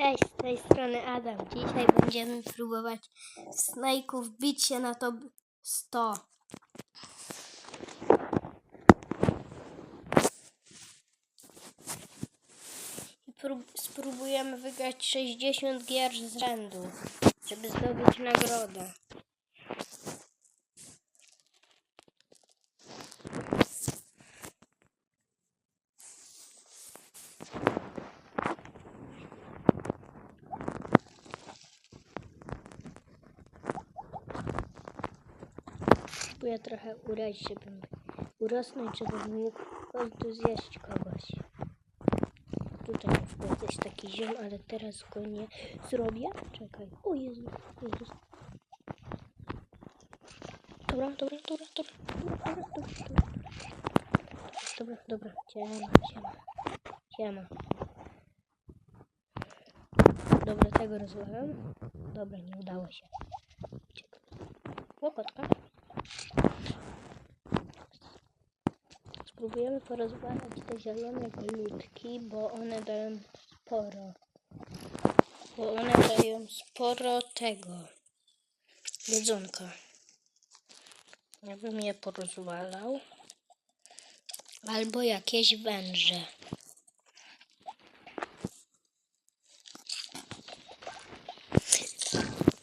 Cześć, z tej strony Adam. Dzisiaj będziemy próbować Snake'ów bić się na top 100. I prób- spróbujemy wygrać 60 gier z rzędu, żeby zdobyć nagrodę. Spróbuję trochę urazić, żebym urosnąć, żebym mógł w zjeść kogoś. Tutaj na przykład jest taki ziom, ale teraz go nie zrobię. Czekaj. O Jezu, Jezus. Dobra, dobra, dobra, dobra, dobra, dobra, dobra, dobra. Dobra, siema, siema, siema. Dobra, tego rozwalam. Dobra, nie udało się. Łokotka. Spróbujemy porozwalać te zielone glutki, bo one dają sporo. Bo one dają sporo tego jedzonka. Ja bym je porozwalał. Albo jakieś węże.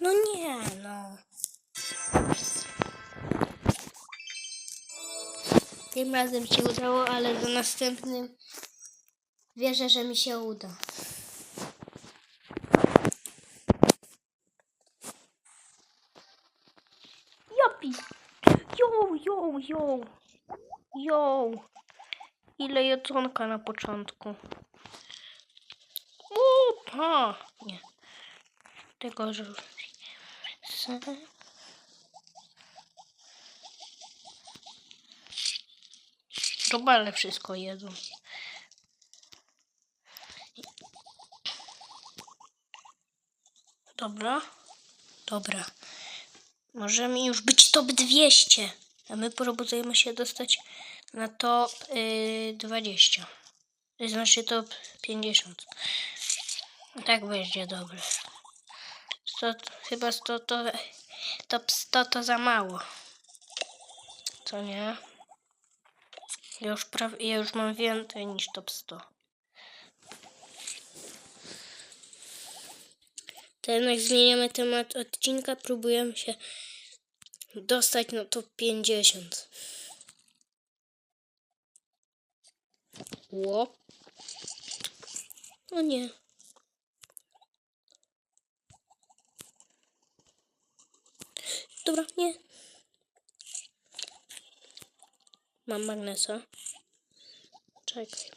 No nie, no. Tym razem się udało, ale za następnym wierzę, że mi się uda. Jopi! Jo, jo, jo! Jo! Ile jedzonka na początku? Upa! Nie. Tego, że... Robale wszystko jedzą. Dobra. Dobra. Możemy już być top 200. A my próbujemy się dostać na top y, 20. To znaczy top 50. Tak będzie dobre. 100, chyba 100 to... Top 100 to za mało. Co nie? Ja już, prawie, ja już mam więcej niż top 100. Teraz jak zmieniamy temat odcinka, próbujemy się dostać na top 50. Ło. O nie. Dobra, nie. Mam magnesa. Czekaj.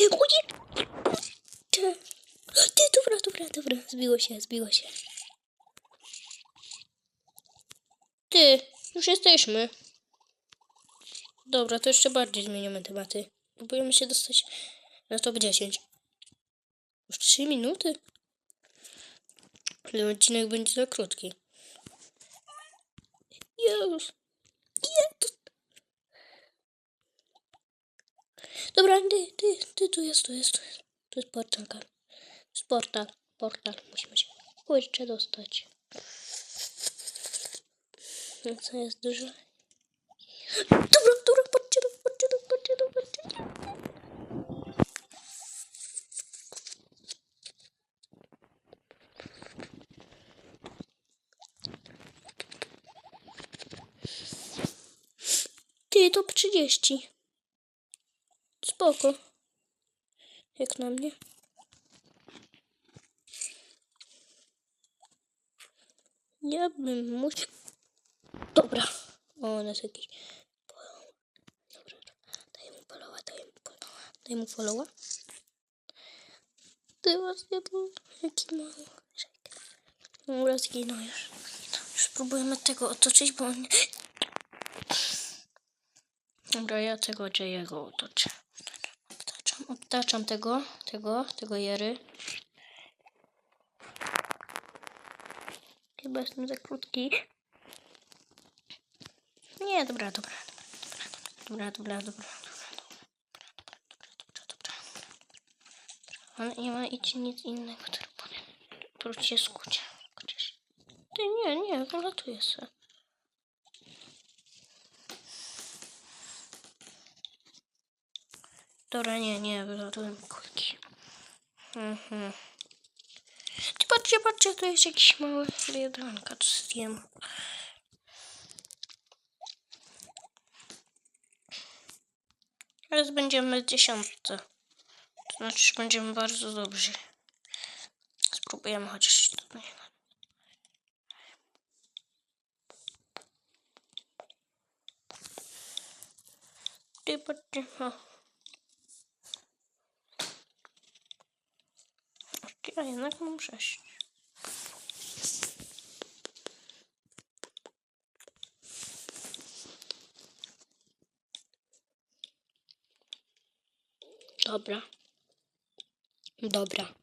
Nie! Ty, dobra, dobra, dobra. Zbiło się, zbiło się. Ty, już jesteśmy. Dobra, to jeszcze bardziej zmieniamy tematy. Próbujemy się dostać na top 10. Już 3 minuty? Ale odcinek będzie za krótki. Jezus. Jezus. Dobra, ty, ty, ty, tu jest, tu jest, tu jest. Tu jest portal. To jest portal, portal. Musimy się kurczę dostać. No co jest dużo? Dobra, dobra, patrzcie, tu, patrzcie, tu, patrzcie, tu, patrzcie. tu. Ty, top 30. Spoko. Jak na mnie. Ja bym musiał... Dobra. O, on jest jakiś... Dobra. Daj mu followa, daj mu followa. Daj mu followa. Ty właśnie był jaki mały. Dobra, zginął już. Już spróbujemy tego otoczyć, bo on... Dobra, ja tego Jerego otoczę. Obtaczam, obtaczam tego, tego, tego Jery. Chyba jestem za krótki. Nie, dobra, dobra, dobra, dobra, dobra, dobra, On nie ma nic innego do roboty. Prócz się skucia. Ty nie, nie, wylatuje sobie. Dobra, nie, nie, wylatują mi kulki. Mhm. Ty patrzcie, patrzcie, tu jest jakiś mały biedronka, co zjem. Teraz będziemy w dziesiątce. To znaczy, będziemy bardzo dobrzy. Spróbujemy chociaż tutaj. Ty patrzcie, o. Ty, a jednak mam sześć. Dobra. Dobra.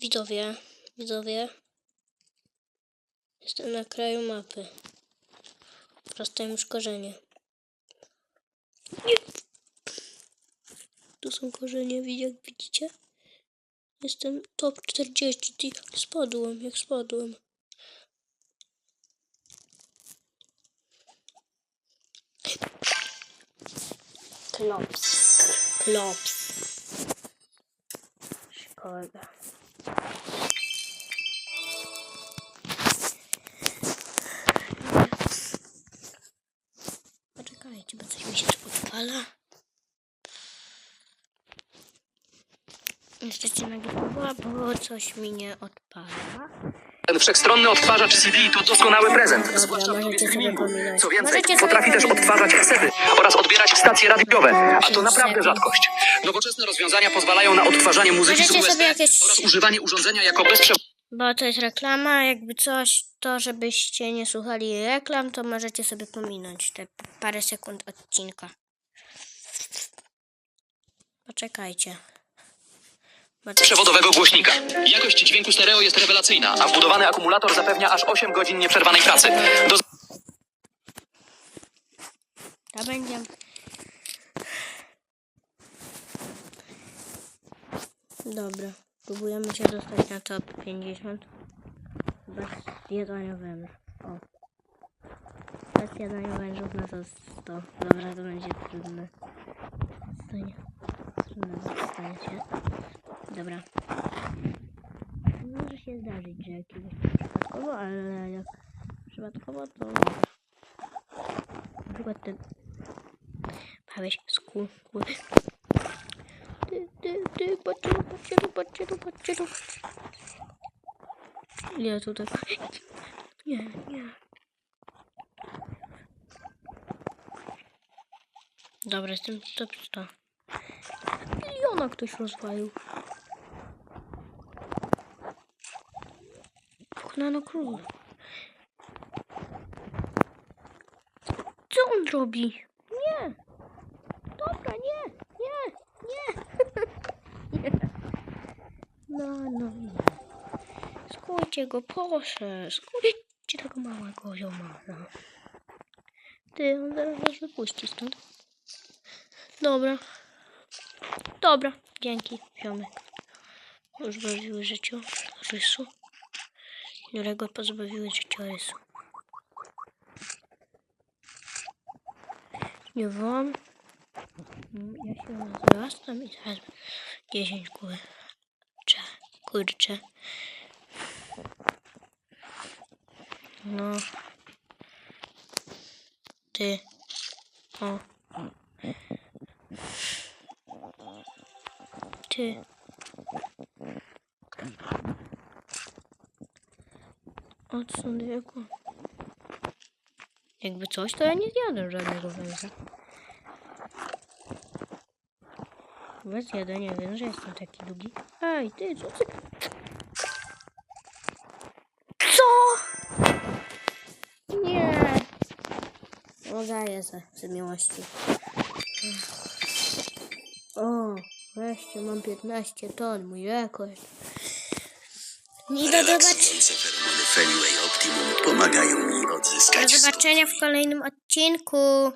Widzowie, widzowie. Jestem na kraju mapy. Proste już korzenie. Nie. Tu są korzenie, jak widzicie? Jestem top 40. Ty, jak spadłem, jak spadłem. Klops. Klops. Szkoda. Poczekajcie, bo coś mi się tu odpala. Niestety nagrywała, bo coś mi nie odpala. Ten wszechstronny odtwarzacz CD to doskonały prezent, Dobra, zwłaszcza w dobie możecie sobie streamingu. pominąć. Co więcej, Możecie sobie potrafi też pominąć. odtwarzać kasety oraz odbierać stacje radiowe, a to naprawdę rzadkość. Nowoczesne rozwiązania pozwalają na odtwarzanie muzyki z Możecie sobie USB jakieś- oraz używanie urządzenia jako bezprzewodowe. Bo to jest reklama, jakby coś, to żebyście nie słuchali reklam, to możecie sobie pominąć te parę sekund odcinka. Poczekajcie. Przewodowego głośnika. Jakość dźwięku stereo jest rewelacyjna, a wbudowany akumulator zapewnia aż 8 godzin nieprzerwanej pracy. Do To będzie. Dobra, próbujemy się dostać na top 50. Bez jedzenia wężów. O. Bez jedzenia wężów na to 100. Dobra, to będzie trudne. Stanie. Trudne dostanie się. Dobra. Może się zdarzyć, że jakiegoś przypadkowo, ale jak przypadkowo to na przykład ten Weź skół. Ty, ty, ty, patrzcie, tu, patrzcie, tu, patrzcie, tu, patrzcie, tu. Nie, tutaj. Nie, nie. Dobra, jestem top 100. Miliona ktoś rozwalił. Okna na król. Co on robi? Nie! Dobra, nie, nie, nie. nie. No, no, nie. Skójcie go, proszę. Skójcie tego małego zioma. No. Ty, on zaraz nas wypuści stąd. Dobra. Dobra, dzięki, ziomek. Pozbawiły życiorysu. Którego pozbawiły życiorysu. Nie wam. Ja się rozrastam i zaraz 10 kurcze. Kurcze. No. Ty. O. Ty. Odsuń wieku. Jakby coś, to ja nie zjadłem żadnego węża. Bez jedzenia wiem, że jestem taki długi. Ej, ty, co ty? Co? Nie. O, daję za, z miłości. O, wreszcie mam 15 ton, mój rekord. Nie do Feliway Optimum pomagają mi Do odzyskać zobaczenia w kolejnym odcinku.